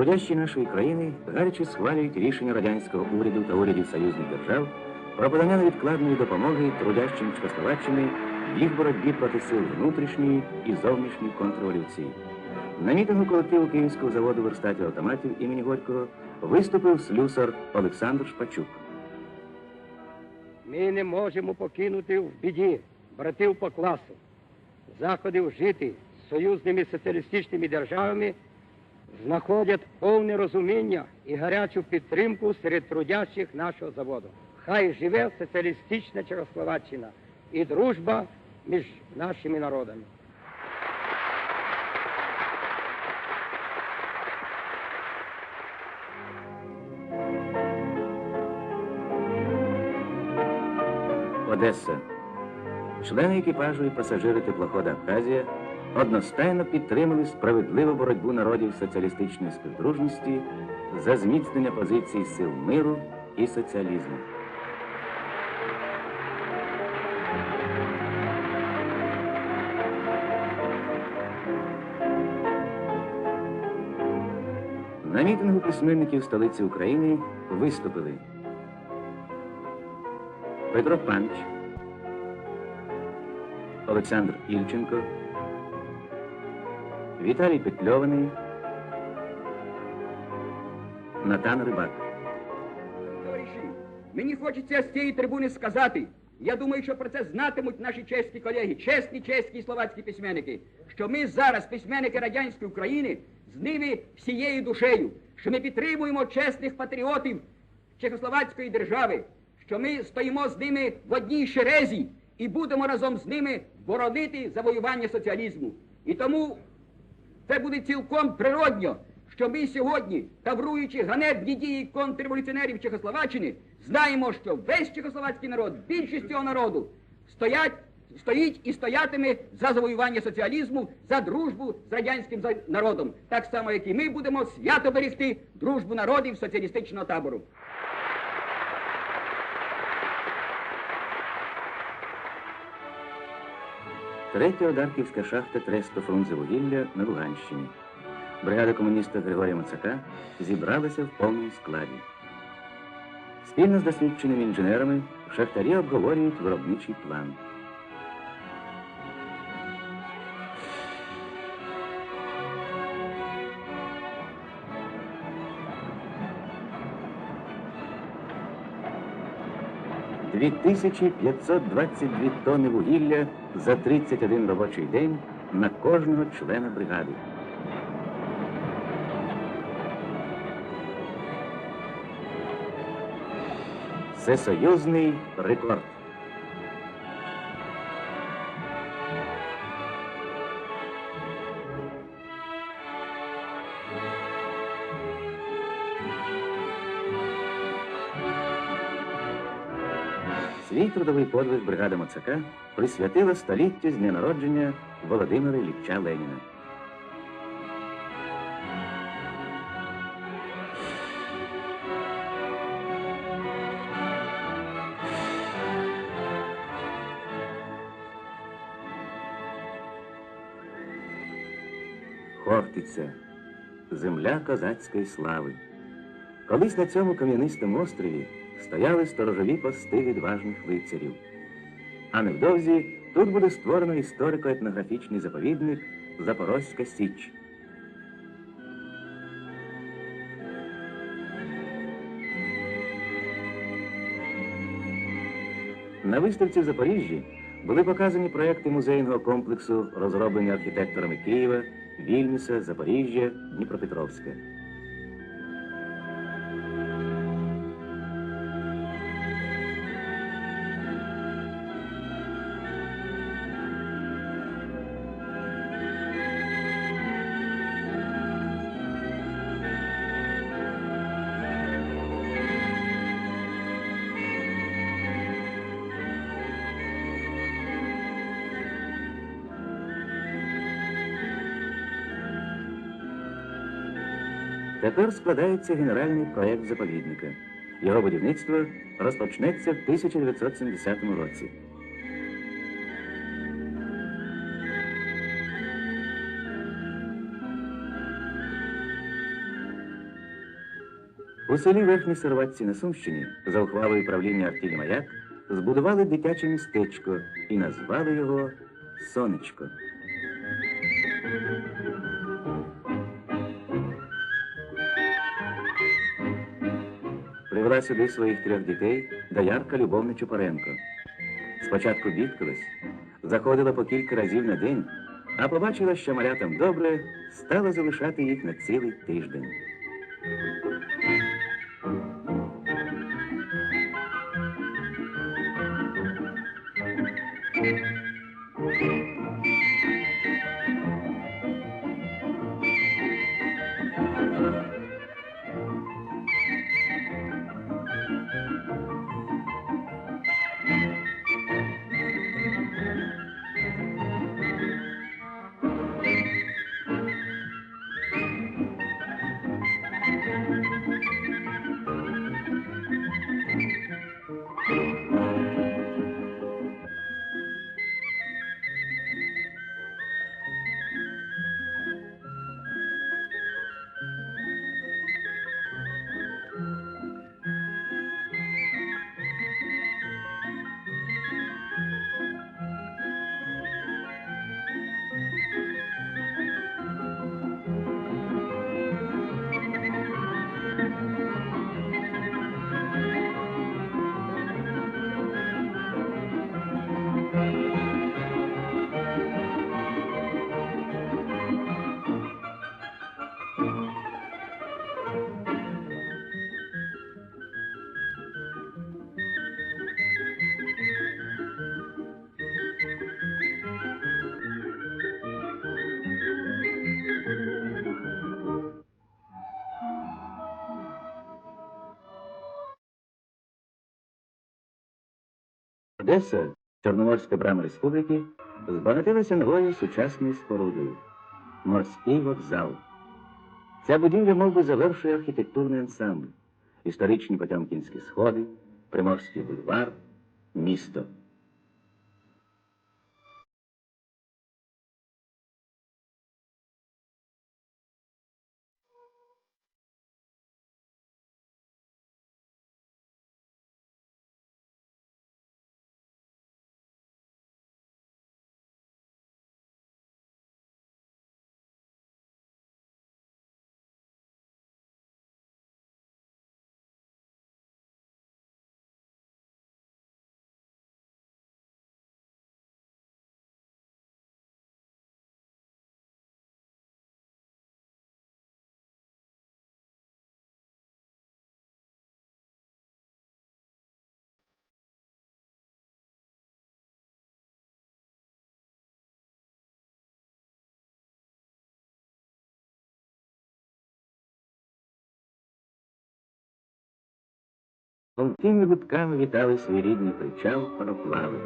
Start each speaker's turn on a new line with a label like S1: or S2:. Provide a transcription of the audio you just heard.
S1: Трудящі нашої країни гаряче схвалюють рішення радянського уряду та урядів союзних держав про подання невідкладної допомоги трудящим Чехословаччини в їх боротьбі проти сил внутрішньої і зовнішньої контрреволюції. На мітингу колективу Київського заводу верстатів автоматів імені Горького виступив слюсар Олександр Шпачук.
S2: Ми не можемо покинути в біді братів по класу. Заходи жити з союзними соціалістичними державами знаходять повне розуміння і гарячу підтримку серед трудящих нашого заводу. Хай живе соціалістична Чехословаччина і дружба між нашими народами.
S1: Одеса. Члени екіпажу і пасажири теплохода Абхазія одностайно підтримали справедливу боротьбу народів соціалістичної співдружності за зміцнення позицій сил миру і соціалізму. На мітингу письменників столиці України виступили Петро Панч, Олександр Ільченко, Віталій Петльований, Натан Рибак.
S3: Товариші, мені хочеться з цієї трибуни сказати. Я думаю, що про це знатимуть наші чеські колеги, чесні чеські і словацькі письменники, що ми зараз, письменники радянської України, з ними всією душею, що ми підтримуємо чесних патріотів Чехословацької держави, що ми стоїмо з ними в одній шерезі і будемо разом з ними боронити завоювання соціалізму. І тому це буде цілком природньо, що ми сьогодні, тавруючи ганебні дії контрреволюціонерів Чехословаччини, знаємо, що весь чехословацький народ, більшість цього народу, стоять, стоїть і стоятиме за завоювання соціалізму, за дружбу з радянським народом, так само, як і ми будемо свято берегти дружбу народів соціалістичного табору.
S1: Третя Одарківська шахта Тресто Фрунзе вугілля на Луганщині. Бригада комуніста Григорія Мацака зібралася в повному складі. Спільно з досвідченими інженерами шахтарі обговорюють виробничий план. Дві тисячі 522 тонни вугілля за 31 робочий день на кожного члена бригади. Це союзний рекорд. Свій трудовий подвиг бригада Моцака присвятила століттю з дня народження Володимира Ілліча Леніна. Хортиця, земля козацької слави. Колись на цьому кам'янистому острові стояли сторожові пости відважних лицарів. А невдовзі тут буде створено історико-етнографічний заповідник Запорозька Січ. На виставці в Запоріжжі були показані проекти музейного комплексу, розроблені архітекторами Києва, Вільнюса, Запоріжжя, Дніпропетровська. Тепер складається генеральний проєкт заповідника. Його будівництво розпочнеться в 1970 році. У селі Верхній Сироватці на Сумщині за ухвалою правління Артілі Маяк збудували дитяче містечко і назвали його Сонечко. Привела сюди своїх трьох дітей доярка Любовна Чупаренко. Спочатку бідкалась, заходила по кілька разів на день, а побачила, що малятам добре, стала залишати їх на цілий тиждень. Одеса, Чорноморська брама республіки, збагатилася новою сучасною спорудою морський вокзал. Ця будівля мов би, завершує архітектурний ансамбль, історичні Потьомкінські сходи, Приморський бульвар, місто. Тонкими гудками вітали свій рідний причал пароплави.